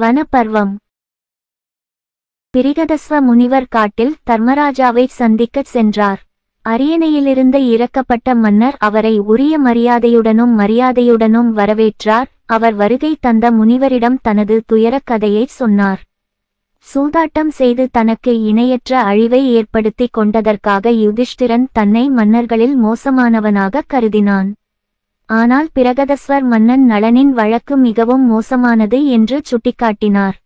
வனப்பர்வம். பிரிகதஸ்வ முனிவர் காட்டில் தர்மராஜாவை சந்திக்கச் சென்றார். அரியணையிலிருந்து இறக்கப்பட்ட மன்னர் அவரை உரிய மரியாதையுடனும் மரியாதையுடனும் வரவேற்றார். அவர் வருகை தந்த முனிவரிடம் தனது துயரக் கதையைச் சொன்னார். சூதாட்டம் செய்து தனக்கு இணையற்ற அழிவை ஏற்படுத்திக் கொண்டதற்காக யுதிஷ்டிரன் தன்னை மன்னர்களில் மோசமானவனாக கருதினான். ஆனால் பிரகதஸ்வர் மன்னன் நளனின் வழக்கு மிகவும் மோசமானது என்று சுட்டிக்காட்டினார்.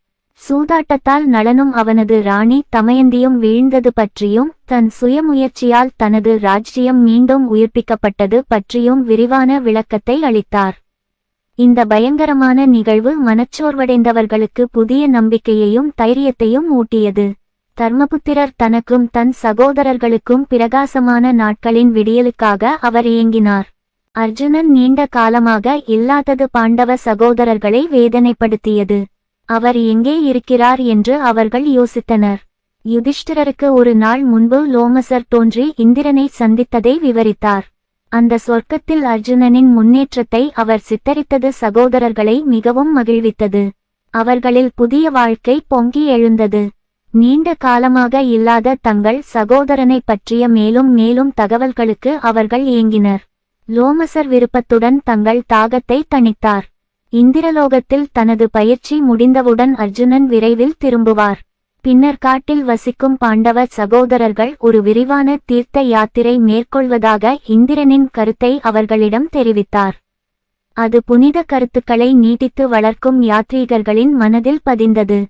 சூதாட்டத்தால் நளனும் அவனது ராணி தமயந்தியும் வீழ்ந்தது பற்றியும் தன் சுயமுயற்சியால் தனது ராஜ்ஜியம் மீண்டும் உயிர்ப்பிக்கப்பட்டது பற்றியும் விரிவான விளக்கத்தை அளித்தார். இந்த பயங்கரமான நிகழ்வு மனச்சோர்வடைந்தவர்களுக்கு புதிய நம்பிக்கையையும் தைரியத்தையும் ஊட்டியது. தர்மபுத்திரர் தனக்கும் தன் சகோதரர்களுக்கும் பிரகாசமான நாட்களின் விடியலுக்காக அவர் இயங்கினார். அர்ஜுனன் நீண்ட காலமாக இல்லாதது பாண்டவ சகோதரர்களை வேதனைப்படுத்தியது. அவர் எங்கே இருக்கிறார் என்று அவர்கள் யோசித்தனர். யுதிஷ்டிரருக்கு ஒரு நாள் முன்பு லோமசர் தோன்றி இந்திரனை சந்தித்ததை விவரித்தார். அந்த சொர்க்கத்தில் அர்ஜுனனின் முன்னேற்றத்தை அவர் சித்தரித்தது சகோதரர்களை மிகவும் மகிழ்வித்தது. அவர்களில் புதிய வாழ்க்கை பொங்கி எழுந்தது. நீண்ட காலமாக இல்லாத தங்கள் சகோதரனை பற்றிய மேலும் மேலும் தகவல்களுக்கு அவர்கள் ஏங்கினர். லோமசர் விருப்பத்துடன் தங்கள் தாகத்தை தணித்தார். இந்திரலோகத்தில் தனது பயிற்சி முடிந்தவுடன் அர்ஜுனன் விரைவில் திரும்புவார். பின்னர் காட்டில் வசிக்கும் பாண்டவ சகோதரர்கள் ஒரு விரிவான தீர்த்த யாத்திரை மேற்கொள்வதாக இந்திரனின் கருத்தை அவர்களிடம் தெரிவித்தார். அது புனித கருத்துக்களை நீட்டித்து வளர்க்கும் யாத்ரீகர்களின் மனதில் பதிந்தது.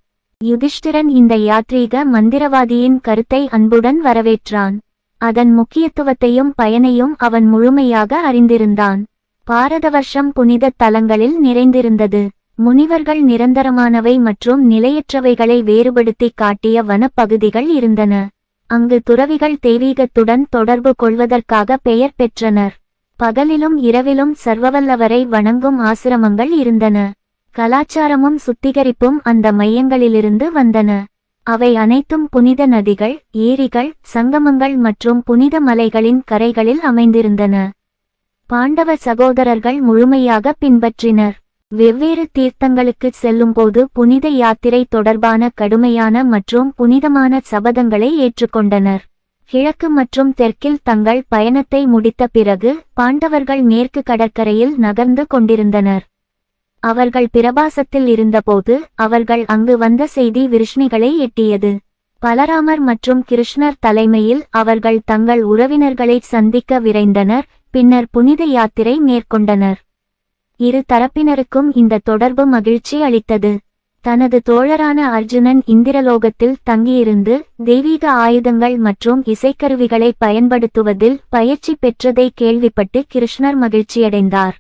யுதிஷ்டிரன் இந்த யாத்ரீக மந்திரவாதியின் கருத்தை அன்புடன் வரவேற்றான். அதன் முக்கியத்துவத்தையும் பயனையும் அவன் முழுமையாக அறிந்திருந்தான். பாரதவர்ஷம் புனித தலங்களில் நிறைந்திருந்தது. முனிவர்கள் நிரந்தரமானவை மற்றும் நிலையற்றவைகளை வேறுபடுத்தி காட்டிய வனப்பகுதிகள் இருந்தன. அங்கு துறவிகள் தெய்வீகத்துடன் தொடர்பு கொள்வதற்காக பெயர் பெற்றனர். பகலிலும் இரவிலும் சர்வவல்லவரை வணங்கும் ஆசிரமங்கள் இருந்தன. கலாச்சாரமும் சுத்திகரிப்பும் அந்த மையங்களிலிருந்து வந்தன. அவை அனைத்தும் புனித நதிகள் ஏரிகள் சங்கமங்கள் மற்றும் புனித மலைகளின் கரைகளில் அமைந்திருந்தன. பாண்டவ சகோதரர்கள் முழுமையாக பின்பற்றினர். வெவ்வேறு தீர்த்தங்களுக்கு செல்லும்போது புனித யாத்திரை தொடர்பான கடுமையான மற்றும் புனிதமான சபதங்களை ஏற்றுக்கொண்டனர். கிழக்கு மற்றும் தெற்கில் தங்கள் பயணத்தை முடித்த பிறகு பாண்டவர்கள் மேற்கு கடற்கரையில் நகர்ந்து கொண்டிருந்தனர். அவர்கள் பிரபாசத்தில் இருந்தபோது அவர்கள் அங்கு வந்த செய்தி விருஷ்ணிகளை எட்டியது. பலராமர் மற்றும் கிருஷ்ணர் தலைமையில் அவர்கள் தங்கள் உறவினர்களை சந்திக்க விரைந்தனர் பின்னர் புனித யாத்திரை மேற்கொண்டனர். இரு தரப்பினருக்கும் இந்த தொடர்பு மகிழ்ச்சி அளித்தது. தனது தோழரான அர்ஜுனன் இந்திரலோகத்தில் தங்கியிருந்து தெய்வீக ஆயுதங்கள் மற்றும் இசைக்கருவிகளை பயன்படுத்துவதில் பயிற்சி பெற்றதை கேள்விப்பட்டு கிருஷ்ணர் மகிழ்ச்சியடைந்தார்.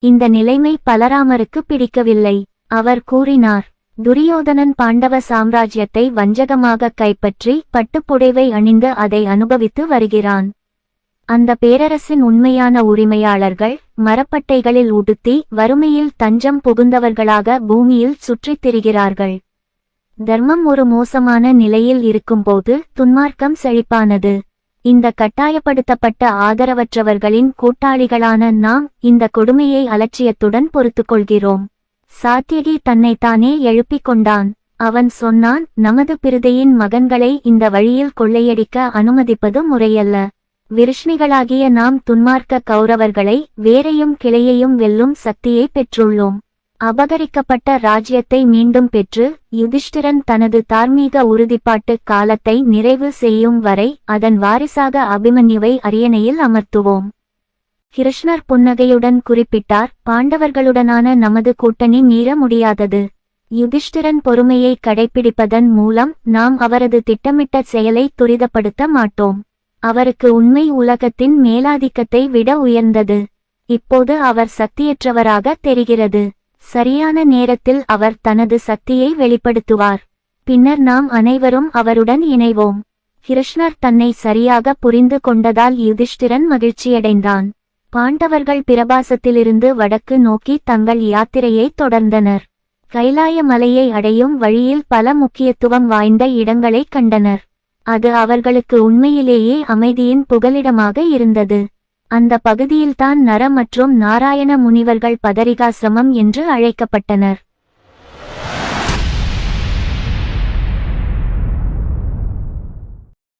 இந்த நிலைமை பலராமருக்கு பிடிக்கவில்லை. அவர் கூறினார் துரியோதனன் பாண்டவ சாம்ராஜ்யத்தை வஞ்சகமாக கைப்பற்றி பட்டுப்புடைவை அணிந்து அதை அனுபவித்து வருகிறான். அந்த பேரரசின் உண்மையான உரிமையாளர்கள் மரப்பட்டைகளில் உடுத்தி வறுமையில் தஞ்சம் புகுந்தவர்களாக பூமியில் சுற்றித் திரிகிறார்கள். தர்மம் ஒரு மோசமான நிலையில் இருக்கும்போது துன்மார்க்கம் செழிப்பானது. இந்த கட்டாயப்படுத்தப்பட்ட ஆதரவற்றவர்களின் கூட்டாளிகளான நாம் இந்த கொடுமையை அலட்சியத்துடன் பொறுத்துக்கொள்கிறோம். சாத்தியகி தன்னைத்தானே எழுப்பிக் கொண்டான் அவன் சொன்னான் நமது பிரிதையின் மகன்களை இந்த வழியில் கொள்ளையடிக்க அனுமதிப்பது முறையல்ல. விருஷ்ணிகளாகிய நாம் துன்மார்க்க கௌரவர்களை வேறையும் கிளையையும் வெல்லும் சக்தியை பெற்றுள்ளோம். அபகரிக்கப்பட்ட ராஜ்யத்தை மீண்டும் பெற்று யுதிஷ்டிரன் தனது தார்மீக உறுதிப்பாட்டு காலத்தை நிறைவு செய்யும் வரை அதன் வாரிசாக அபிமன்யுவை அரியணையில் அமர்த்துவோம். கிருஷ்ணர் புன்னகையுடன் குறிப்பிட்டார் பாண்டவர்களுடனான நமது கூட்டணி மீற முடியாதது. யுதிஷ்டிரன் பொறுமையை கடைப்பிடிப்பதன் மூலம் நாம் அவரது திட்டமிட்ட செயலை துரிதப்படுத்த மாட்டோம். அவருக்கு உண்மை உலகத்தின் மேலாதிக்கத்தை விட உயர்ந்தது. இப்போது அவர் சக்தியற்றவராக தெரிகிறது. சரியான நேரத்தில் அவர் தனது சக்தியை வெளிப்படுத்துவார். பின்னர் நாம் அனைவரும் அவருடன் இணைவோம். கிருஷ்ணர் தன்னை சரியாக புரிந்து கொண்டதால் யுதிஷ்டிரன் மகிழ்ச்சியடைந்தான். பாண்டவர்கள் பிரபாசத்திலிருந்து வடக்கு நோக்கி தங்கள் யாத்திரையை தொடர்ந்தனர். கைலாய மலையை அடையும் வழியில் பல முக்கியத்துவம் வாய்ந்த இடங்களை கண்டனர். அது அவர்களுக்கு உண்மையிலேயே அமைதியின் புகலிடமாக இருந்தது. அந்த பகுதியில்தான் நர மற்றும் நாராயண முனிவர்கள் பதரிகாசிரமம் என்று அழைக்கப்பட்டனர்.